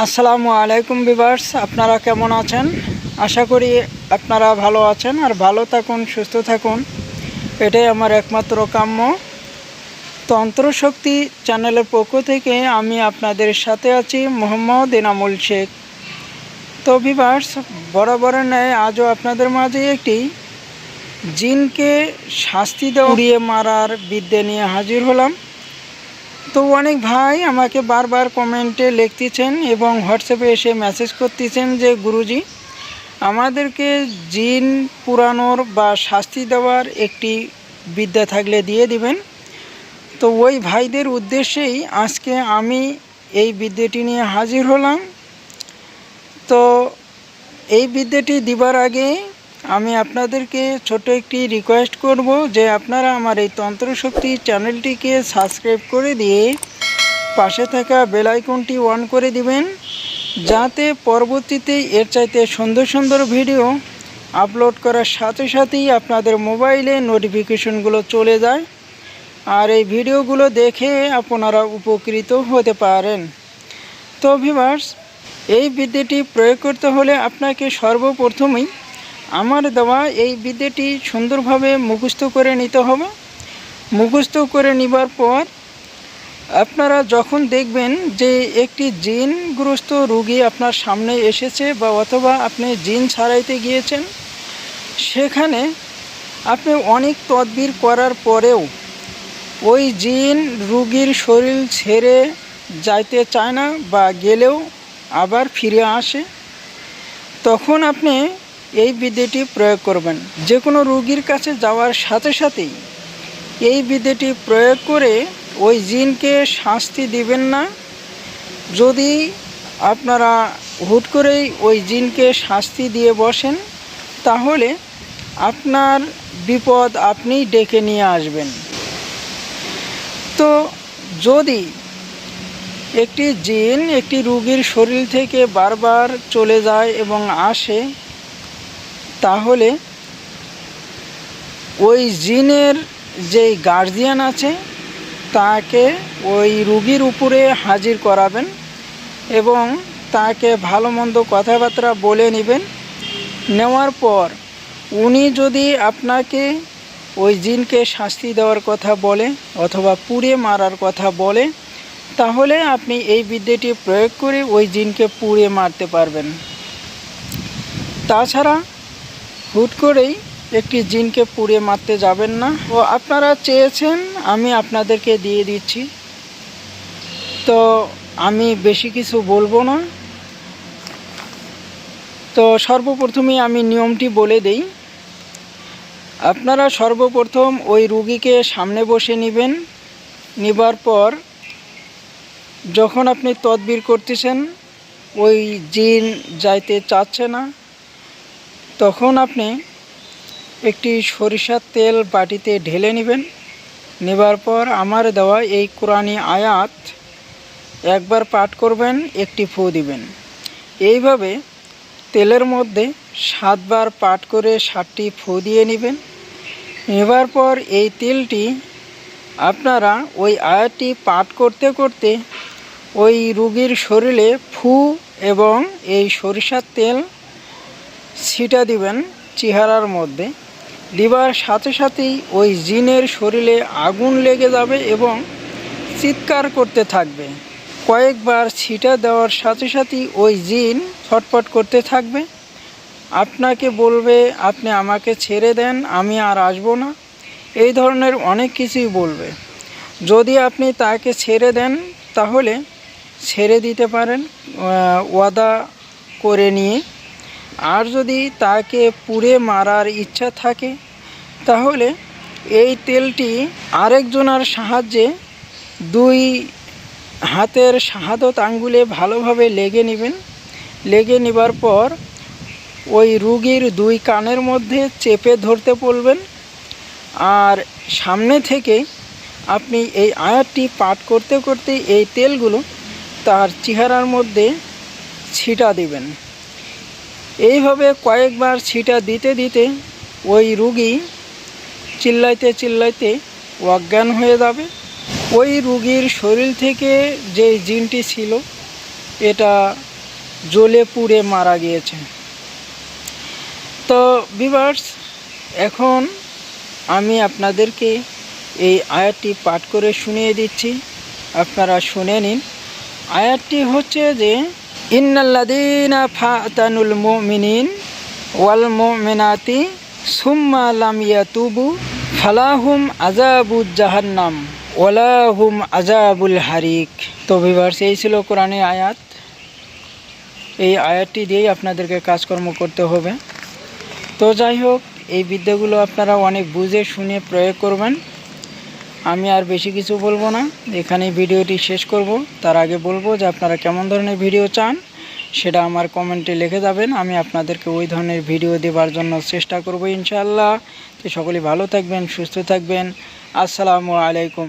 আসসালামু আলাইকুম বিভার্স আপনারা কেমন আছেন? আশা করি আপনারা ভালো আছেন আর ভালো থাকুন, সুস্থ থাকুন। এটাই আমার একমাত্র কাম্য। তন্ত্রশক্তি চ্যানেলের পক্ষ থেকে আমি আপনাদের সাথে আছি মোহাম্মদ এনামুল শেখ। তো বিভার্স বরাবরের ন্যায় আজও আপনাদের মাঝে একটি জিনকে শাস্তি দেওয়া, উড়িয়ে মারার বিদ্যে নিয়ে হাজির হলাম। তো অনেক ভাই আমাকে বারবার কমেন্টে লিখতেছেন এবং হোয়াটসঅ্যাপে এসে মেসেজ করতেছেন যে, গুরুজি, আমাদেরকে জিন পুরানোর বা শাস্তি দেওয়ার একটি বিদ্যা থাকলে দিয়ে দিবেন। তো ওই ভাইদের উদ্দেশ্যেই আজকে আমি এই বিদ্যাটি নিয়ে হাজির হলাম। তো এই বিদ্যাটি দিবার আগে আমি আপনাদেরকে ছোট একটি রিকোয়েস্ট করব যে আপনারা আমার এই তন্ত্রশক্তি চ্যানেলটিকে সাবস্ক্রাইব করে দিয়ে পাশে থাকা বেল আইকনটি অন করে দিবেন, যাতে পরবর্তীতে এর চাইতে সুন্দর সুন্দর ভিডিও আপলোড করার সাথে সাথেই আপনাদের মোবাইলে নোটিফিকেশনগুলো চলে যায়। আর এই ভিডিওগুলো দেখে আপনারা উপকৃত হতে পারেন। তো ভিভার্স এই বিদ্যাটি প্রয়োগ করতে হলে আপনাকে সর্বপ্রথমেই আমার দেওয়া এই বিদ্যাটি সুন্দরভাবে মুখস্থ করে নিতে হবে। মুখস্থ করে নেবার পর আপনারা যখন দেখবেন যে একটি জিনগ্রস্ত রুগী আপনার সামনে এসেছে বা অথবা আপনি জিন ছাড়াইতে গিয়েছেন, সেখানে আপনি অনেক তদবির করার পরেও ওই জিন রুগীর শরীর ছেড়ে যাইতে চায় না বা গেলেও আবার ফিরে আসে। তখন আপনি এই বিদ্যাটি প্রয়োগ করবেন। যে কোনো রুগীর কাছে যাওয়ার সাথে সাথেই এই বিদ্যাটি প্রয়োগ করে ওই জিনকে শাস্তি দিবেন না। যদি আপনারা হুট করেই ওই জিনকে শাস্তি দিয়ে বসেন, তাহলে আপনার বিপদ আপনি ডেকে নিয়ে আসবেন। তো যদি একটি জিন একটি রুগীর শরীর থেকে বারবার চলে যায় এবং আসে তাহলে ওই জিনের যেই গার্জিয়ান আছে, তাকে ওই রুগীর উপরে হাজির করাবেন এবং তাকে ভালো মন্দ কথাবার্তা বলে নেবেন। নেওয়ার পর উনি যদি আপনাকে ওই জিনকে শাস্তি দেওয়ার কথা বলে অথবা পুড়ে মারার কথা বলে, তাহলে আপনি এই বিদ্যাটি প্রয়োগ করে ওই জিনকে পুড়ে মারতে পারবেন। তাছাড়া হুট করেই একটি জিনকে পুড়ে মারতে যাবেন না। ও আপনারা চেয়েছেন, আমি আপনাদেরকে দিয়ে দিচ্ছি। তো আমি বেশি কিছু বলব না। তো সর্বপ্রথমে আমি নিয়মটি বলে দেই। আপনারা সর্বপ্রথম ওই রুগীকে সামনে বসে নেবেন। নেবার পর যখন আপনি তদবির করতেছেন, ওই জিন যাইতে চাচ্ছে না। তখন আপনি একটি সরিষার তেল বাটিতে ঢেলে নেবেন। নেবার পর আমার দেওয়া এই কোরআনী আয়াত একবার পাঠ করবেন, একটি ফু দিবেন। এইভাবে তেলের মধ্যে সাতবার পাঠ করে সাতটি ফু দিয়ে নেবেন। নেবার পর এই তেলটি আপনারা ওই আয়াতটি পাঠ করতে করতে ওই রুগীর শরীরে ফু এবং এই সরিষার তেল ছিটা দিবেন চেহারার মধ্যে। দিবার সাথে সাথেই ওই জিনের শরীরে আগুন লেগে যাবে এবং চিৎকার করতে থাকবে। কয়েকবার ছিটা দেওয়ার সাথে সাথেই ওই জিন ছটপট করতে থাকবে। আপনাকে বলবে, আপনি আমাকে ছেড়ে দেন, আমি আর আসব না। এই ধরনের অনেক কিছুই বলবে। যদি আপনি তাকে ছেড়ে দেন, তাহলে ছেড়ে দিতে পারেন ওয়াদা করে নিয়ে। আর যদি তাকে পুড়ে মারার ইচ্ছা থাকে, তাহলে এই তেলটি আরেকজনের সাহায্যে দুই হাতের শাহাদত আঙ্গুলে ভালোভাবে লেগে নেবেন। লেগে নেবার পর ওই রুগীর দুই কানের মধ্যে চেপে ধরতে বলবেন, আর সামনে থেকে আপনি এই আয়াতটি পাঠ করতে করতে এই তেলগুলো তার চেহারার মধ্যে ছিটা দিবেন। এইভাবে কয়েকবার ছিটা দিতে দিতে ওই রুগী চিল্লাইতে চিল্লাইতে অজ্ঞান হয়ে যাবে। ওই রুগীর শরীর থেকে যে জিনটি ছিল, এটা জ্বলে পুড়ে মারা গিয়েছে। তো বিভার্স এখন আমি আপনাদেরকে এই আয়াতটি পাঠ করে শুনিয়ে দিচ্ছি। আপনারা শুনে নিন। আয়াতটি হচ্ছে যে ইন্নাল্লাদিনা ফাতানুল মুমিনিন ওয়াল মুমিনাতি সুম্মা লাম ইয়াতুবু ফালাহুম আজাবু জাহান্নাম ওয়ালাহুম আজাবুল হারিক। তো ভিভার্স এই ছিল কোরআনের আয়াত। এই আয়াতটি দিয়েই আপনাদেরকে কাজকর্ম করতে হবে। তো যাই হোক, এই বিদ্যাগুলো আপনারা অনেক বুঝে শুনে প্রয়োগ করবেন। আমি আর বেশি কিছু বলব না। এখানে ভিডিওটি শেষ করব। তার আগে বলব যে আপনারা কেমন ধরনের ভিডিও চান সেটা আমার কমেন্টে লিখে যাবেন। আমি আপনাদেরকে ওই ধরনের ভিডিও দেবার জন্য চেষ্টা করব ইনশাআল্লাহ। তো সকলে ভালো থাকবেন, সুস্থ থাকবেন। আসসালামু আলাইকুম।